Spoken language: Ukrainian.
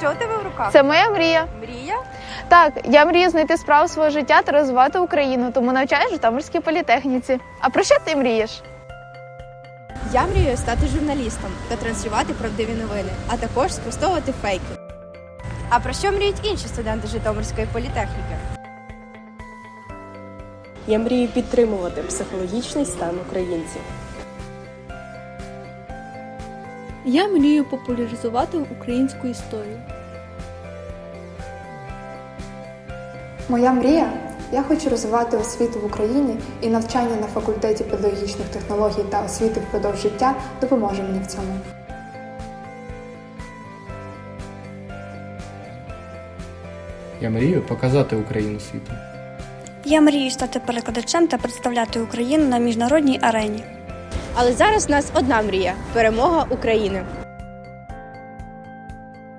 Що у тебе в руках? Це моя мрія. мрія. Так, я мрію знайти справу свого життя та розвивати Україну, тому навчаюсь в Житомирській політехніці. А про що ти мрієш? Я мрію стати журналістом та транслювати правдиві новини, а також спростовувати фейки. А про що мріють інші студенти Житомирської політехніки? Я мрію підтримувати психологічний стан українців. Я мрію популяризувати українську історію. Моя мрія я хочу розвивати освіту в Україні і навчання на факультеті педагогічних технологій та освіти впродовж життя допоможе мені в цьому. Я мрію показати Україну світу. Я мрію стати перекладачем та представляти Україну на міжнародній арені. Але зараз в нас одна мрія перемога України.